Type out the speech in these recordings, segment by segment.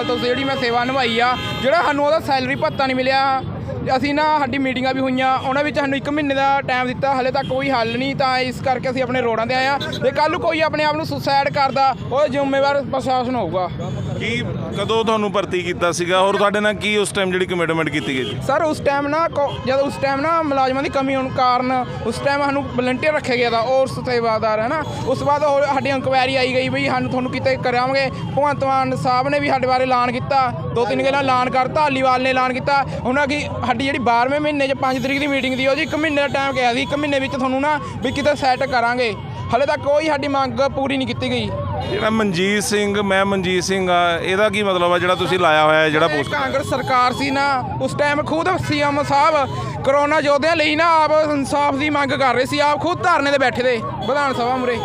2.5 ਸਾਲ ਤੋਂ ਜਿਹੜੀ ਮੈਂ ਸੇਵਾ ਨਿਭਾਈ ਆ। ਜਿਹੜਾ ਸਾਨੂੰ ਉਹਦਾ ਸੈਲਰੀ ਭੱਤਾ ਨਹੀਂ ਮਿਲਿਆ। ਅਸੀਂ ਨਾ ਸਾਡੀ ਮੀਟਿੰਗਾਂ ਵੀ ਹੋਈਆਂ ਉਹਨਾਂ ਵਿੱਚ ਸਾਨੂੰ 1 ਮਹੀਨੇ ਦਾ ਟਾਈਮ ਦਿੱਤਾ ਹਲੇ ਤੱਕ ਕੋਈ ਹੱਲ ਨਹੀਂ ਤਾਂ ਇਸ ਕਰਕੇ ਅਸੀਂ ਆਪਣੇ ਰੋਡਾਂ ਤੇ ਆਏ ਆ ਤੇ ਕੱਲ ਨੂੰ ਕੋਈ ਆਪਣੇ ਆਪ ਨੂੰ ਸੁਸਾਈਡ ਕਰਦਾ ਉਹ ਜ਼ਿੰਮੇਵਾਰ ਪ੍ਰਸ਼ਾਸਨ ਹੋਊਗਾ। ਕੀ ਕਦੋਂ ਤੁਹਾਨੂੰ ਭਰਤੀ ਕੀਤਾ ਸੀਗਾ? ਔਰ ਤੁਹਾਡੇ ਨਾਲ ਕੀ ਉਸ ਟਾਈਮ ਜਿਹੜੀ ਕਮਿਟਮੈਂਟ ਕੀਤੀ ਗਈ ਸੀ? ਸਰ ਉਸ ਟਾਈਮ ਨਾ ਜਦ ਉਸ ਟਾਈਮ ਨਾ ਮੁਲਾਜ਼ਮਾਂ ਦੀ ਕਮੀ ਹੋਣ ਕਾਰਨ ਉਸ ਟਾਈਮ ਸਾਨੂੰ ਵਲੰਟੀਅਰ ਰੱਖਿਆ ਗਿਆ ਦਾ ਔਰ ਸੇਵਾਦਾਰ ਹੈ ਨਾ? ਉਸ ਬਾਅਦ ਹੋਰ ਸਾਡੀ ਇਨਕੁਆਇਰੀ ਆਈ ਗਈ ਵੀ ਸਾਨੂੰ ਤੁਹਾਨੂੰ ਕਿਤੇ ਕਰਾਂਗੇ ਭਗਵੰਤ ਮਾਨ ਸਾਹਿਬ ਨੇ ਵੀ ਸਾਡੇ ਬਾਰੇ ਐਲਾਨ ਕੀਤਾ ਦੋ ਤਿੰਨ ਗੱਲਾਂ ਐਲਾਨ ਕਰਤਾ ਧਾਲੀਵਾਲ ਨੇ ਐਲਾਨ ਕੀਤਾ। ਉਹਨਾਂ ਕੀ ਸਾਡੀ ਜਿਹੜੀ 12ਵੇਂ ਮਹੀਨੇ 'ਚ 5 ਤਰੀਕ ਦੀ ਮੀਟਿੰਗ ਦੀ ਉਹ ਜੀ ਇੱਕ ਮਹੀਨੇ ਦਾ ਟਾਈਮ ਕਿਹਾ ਸੀ ਇੱਕ ਮਹੀਨੇ ਵਿੱਚ ਤੁਹਾਨੂੰ ਨਾ ਵੀ ਕਿਤੇ ਸੈੱਟ ਕਰਾਂਗੇ। ਹਲੇ ਤੱਕ ਕੋਈ ਸਾਡੀ ਮੰਗ ਪੂਰੀ ਨਹੀਂ ਕੀਤੀ ਗਈ। ਜਿਹੜਾ ਮਨਜੀਤ ਸਿੰਘ ਮੈਂ ਮਨਜੀਤ ਸਿੰਘ ਆ ਇਹਦਾ ਕੀ ਮਤਲਬ ਆ ਜਿਹੜਾ ਤੁਸੀਂ ਲਾਇਆ ਹੋਇਆ ਹੈ ਜਿਹੜਾ ਪੋਸਟ ਕਾਂਗਰਸ ਸਰਕਾਰ ਸੀ ਨਾ ਉਸ ਟਾਈਮ ਖੁਦ ਸੀਐਮ ਸਾਹਿਬ ਕਰੋਨਾ ਯੋਧਿਆਂ ਲਈ ਨਾ ਆਪ ਇਨਸਾਫ ਦੀ ਮੰਗ ਕਰ ਰਹੇ ਸੀ ਆਪ ਖੁਦ ਧਰਨੇ ਤੇ ਬੈਠੇ ਦੇ ਵਿਧਾਨ ਸਭਾ ਮੁਰੇ।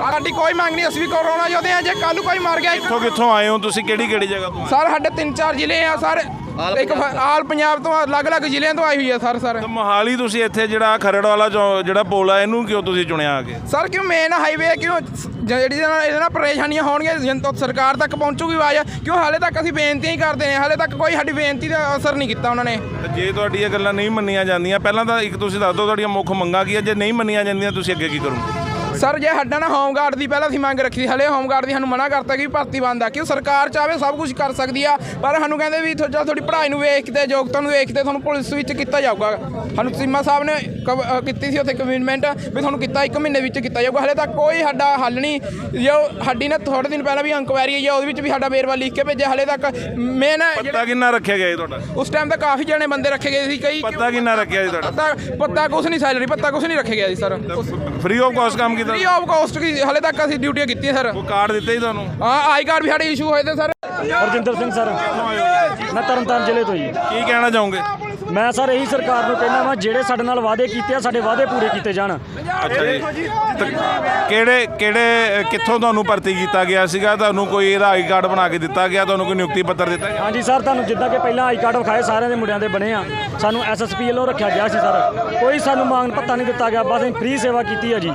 ਸਾਡੀ ਕੋਈ ਮੰਗ ਨਹੀਂ ਅਸੀਂ ਵੀ ਕਰੋਨਾ ਯੋਧੇ ਆ ਜੇ ਕੱਲ ਨੂੰ ਕੋਈ ਮਰ ਗਿਆ ਇੱਕ- ਕਿੱਥੋਂ ਕਿੱਥੋਂ ਆਏ ਹੋ ਤੁਸੀਂ? ਕਿਹੜੀ ਕਿਹੜੀ ਜਗ੍ਹਾ ਤੋਂ ਸਰ ਸਾਡੇ ਤਿੰਨ ਚਾਰ ਜ਼ਿਲ੍ਹੇ ਆ ਸਰ ਇੱਕ ਆਲ ਪੰਜਾਬ ਤੋਂ ਅਲੱਗ-ਅਲੱਗ ਜ਼ਿਲ੍ਹਿਆਂ ਤੋਂ ਆਈ ਹੋਈ ਆ ਸਰ ਸਰ। ਤਾਂ ਮੋਹਾਲੀ ਤੁਸੀਂ ਇੱਥੇ ਜਿਹੜਾ ਖਰੜ ਵਾਲਾ ਚੌ- ਜਿਹੜਾ ਪੁਲ ਆ ਇਹਨੂੰ ਕਿਉਂ ਤੁਸੀਂ ਚੁਣਿਆ ਆ ਕੇ ਸਰ ਕਿਉਂ ਮੇਨ ਹਾਈਵੇ ਕਿਉਂ ਸ- ਜਿਹੜੀ ਇਹਦੇ ਨਾਲ ਇਹਦੇ ਨਾਲ ਪਰੇਸ਼ਾਨੀਆਂ ਹੋਣਗੀਆਂ ਜਨਤਾ ਸਰਕਾਰ ਤੱਕ ਪਹੁੰਚੂਗੀ ਆਵਾਜ਼ ਕਿਉਂ ਹਾਲੇ ਤੱਕ ਅਸੀਂ ਬੇਨਤੀਆਂ ਹੀ ਕਰਦੇ ਨੇ ਹਾਲੇ ਤੱਕ ਕੋਈ ਸਾਡੀ ਬੇਨਤੀ ਦਾ ਅਸਰ ਨਹੀਂ ਕੀਤਾ ਉਹਨਾਂ ਨੇ। ਤੇ ਜੇ ਤੁਹਾਡੀ ਇਹ ਗੱਲਾਂ ਨਹੀਂ ਮੰਨੀਆਂ ਜਾਂਦੀਆਂ ਪਹਿਲਾਂ ਤਾਂ ਇੱਕ ਤੁਸੀਂ ਦੱਸ ਦਿਓ ਤੁਹਾਡੀਆਂ ਮੁੱਖ ਮੰਗਾਂ ਕੀ ਆ ਜੇ ਨਹੀਂ ਮੰਨੀਆਂ ਜਾਂਦੀਆਂ ਤੁਸੀਂ ਅੱਗੇ ਕੀ ਕਰੋਗੇ? ਸਰ, ਜੇ ਸਾਡਾ ਨਾ ਹੋਮਗਾਰਡ ਦੀ ਪਹਿਲਾਂ ਅਸੀਂ ਮੰਗ ਰੱਖੀ ਸੀ, ਹਲੇ ਹੋਮਗਾਰਡ ਦੀ ਸਾਨੂੰ ਮਨਾ ਕਰਤਾ ਕਿ ਭਰਤੀ ਬੰਦ ਆ, ਕਿਉਂ ਸਰਕਾਰ ਚਾਹਵੇ ਸਭ ਕੁਝ ਕਰ ਸਕਦੀ ਆ, ਪਰ ਸਾਨੂੰ ਕਹਿੰਦੇ ਵੀ ਚੱਲ ਤੁਹਾਡੀ ਪੜ੍ਹਾਈ ਨੂੰ ਵੇਖ ਕੇ ਯੋਗਤਾ ਨੂੰ ਵੇਖ ਕੇ ਤੁਹਾਨੂੰ ਪੁਲਿਸ ਵਿੱਚ ਕੀਤਾ ਜਾਊਗਾ। ਸਾਨੂੰ ਸੀਮਾ ਸਾਹਿਬ ਨੇ ਕਵ- ਅ, ਕੀਤੀ ਸੀ ਉੱਥੇ ਕਮਿਟਮੈਂਟ ਵੀ ਤੁਹਾਨੂੰ ਕੀਤਾ ਇੱਕ ਮਹੀਨੇ ਵਿੱਚ ਕੀਤਾ ਜਾਊਗਾ। ਹਲੇ ਤੱਕ ਕੋਈ ਸਾਡਾ ਹੱਲ ਨਹੀਂ। ਜੋ ਸਾਡੀ ਨਾ ਥੋੜੇ ਦਿਨ ਪਹਿਲਾਂ ਵੀ ਇਨਕੁਆਇਰੀ ਹੋਈ ਆ ਉਹਦੇ ਵਿੱਚ ਵੀ ਸਾਡਾ ਵੇਰਵਾ ਲਿਖ ਕੇ ਭੇਜਿਆ। ਹਲੇ ਤੱਕ ਮੇਨ ਪੱਤਾ ਕਿੰਨਾ ਰੱਖਿਆ ਗਿਆ ਜੀ ਤੁਹਾਡਾ? ਉਸ ਟਾਈਮ ਤਾਂ ਕਾਫੀ ਜਣੇ ਬੰਦੇ ਰੱਖੇ ਗਏ ਸੀ ਕਈ ਪੱਤਾ ਕਿੰਨਾ ਰੱਖਿਆ ਜੀ ਤੁਹਾਡਾ? ਪੱਤਾ ਪੱਤਾ ਕੁਛ ਨਹੀਂ ਸੈਲਰੀ ਪੱਤਾ ਕੁਛ ਨਹੀਂ ਰੱਖਿਆ ਗਿਆ ਜੀ ਸਰ ਫ੍ਰੀ ਆਫ ਕਾਸਟ ਕੰਮ ਕੀਤਾ? ਫ੍ਰੀ ਆਫ ਕਾਸਟ ਕੀ ਹਲੇ ਤੱਕ ਅਸੀਂ ਡਿਊਟੀਆਂ ਕੀਤੀਆਂ ਸਰ ਉਹ ਕਾਰਡ ਦਿੱਤੇ ਜੀ ਤੁਹਾਨੂੰ? ਹਾਂ ਆਈ ਕਾਰਡ ਵੀ ਸਾਡੇ ਇਸ਼ੂ ਹੋਏ ਤੇ ਸਰ ਹਰਜਿੰਦਰ ਸਿੰਘ ਸਰ ਮੈਂ ਤਰਨਤਾਰਨ ਜ਼ਿਲ੍ਹੇ ਤੋਂ ਜੀ। ਕੀ ਕਹਿਣਾ ਚਾਹੋਗੇ? ਮੈਂ ਸਰ ਇਹੀ ਸਰਕਾਰ ਨੂੰ ਕਹਿਣਾ ਵਾ ਜਿਹੜੇ ਸਾਡੇ ਨਾਲ ਵਾਅਦੇ ਕੀਤੇ ਆ ਸਾਡੇ ਵਾਅਦੇ ਪੂਰੇ ਕੀਤੇ ਜਾਣ। ਅੱਛਾ ਜੀ। ਤੇ ਕਿਹੜੇ ਕਿਹੜੇ ਕਿੱਥੋਂ ਤੁਹਾਨੂੰ ਭਰਤੀ ਕੀਤਾ ਗਿਆ ਸੀਗਾ? ਤੁਹਾਨੂੰ ਕੋਈ ਇਹਦਾ ਆਈ ਕਾਰਡ ਬਣਾ ਕੇ ਦਿੱਤਾ ਗਿਆ? ਤੁਹਾਨੂੰ ਕੋਈ ਨਿਯੁਕਤੀ ਪੱਤਰ ਦਿੱਤਾ ਗਿਆ? ਹਾਂਜੀ ਸਰ ਤੁਹਾਨੂੰ ਜਿੱਦਾਂ ਕਿ ਪਹਿਲਾਂ ਆਈ ਕਾਰਡ ਵਿਖਾਏ ਸਾਰਿਆਂ ਦੇ ਮੁੰਡਿਆਂ ਦੇ ਬਣੇ ਆ। ਸਾਨੂੰ ਐਸਐਸਪੀ ਵੱਲੋਂ ਰੱਖਿਆ ਗਿਆ ਸੀ ਸਰ। ਕੋਈ ਸਾਨੂੰ ਮੰਗ ਪੱਤਾ ਨਹੀਂ ਦਿੱਤਾ ਗਿਆ ਬਸ ਅਸੀਂ ਫ੍ਰੀ ਸੇਵਾ ਕੀਤੀ ਆ ਜੀ।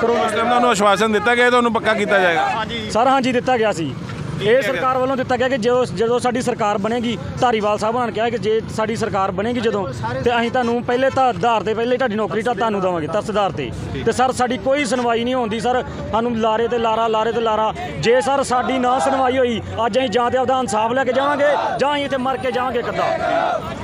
ਕਰੋਨਾ ਤੁਹਾਨੂੰ ਆਸ਼ਵਾਸਨ ਦਿੱਤਾ ਗਿਆ ਤੁਹਾਨੂੰ ਪੱਕਾ ਕੀਤਾ ਜਾਏਗਾ? ਸਰ ਹਾਂਜੀ ਦਿੱਤਾ ਗਿਆ ਸੀ। ਇਹ ਸਰਕਾਰ ਵੱਲੋਂ ਦਿੱਤਾ ਗਿਆ ਕਿ ਜਦੋਂ ਜਦੋਂ ਸਾਡੀ ਸਰਕਾਰ ਬਣੇਗੀ, ਧਾਰੀਵਾਲ ਸਾਹਿਬ ਨੇ ਕਿਹਾ ਕਿ ਜੇ ਸਾਡੀ ਸਰਕਾਰ ਬਣੇਗੀ ਜਦੋਂ, ਤੇ ਅਸੀਂ ਤੁਹਾਨੂੰ ਪਹਿਲੇ ਤਾਂ ਆਧਾਰ ਤੇ ਪਹਿਲੇ ਤੁਹਾਡੀ ਨੌਕਰੀ ਤਾਂ ਤੁਹਾਨੂੰ ਦੇਵਾਂਗੇ ਤਰਸ ਆਧਾਰ ਤੇ। ਤੇ ਸਰ, ਸਾਡੀ ਕੋਈ ਸੁਣਵਾਈ ਨਹੀਂ ਹੁੰਦੀ ਸਰ। ਸਾਨੂੰ ਲਾਰੇ ਤੇ ਲਾਰਾ, ਲਾਰੇ ਤੇ ਲਾਰਾ। ਜੇ ਸਰ ਸਾਡੀ ਨਾ ਸੁਣਵਾਈ ਹੋਈ, ਅੱਜ ਅਸੀਂ ਜਾਂ ਤੇ ਆਪਦਾ ਇਨਸਾਫ ਲੈ ਕੇ ਜਾਵਾਂਗੇ, ਜਾਂ ਅਸੀਂ ਇੱਥੇ ਮਰ ਕੇ ਜਾਵਾਂਗੇ ਕਿੱਦਾਂ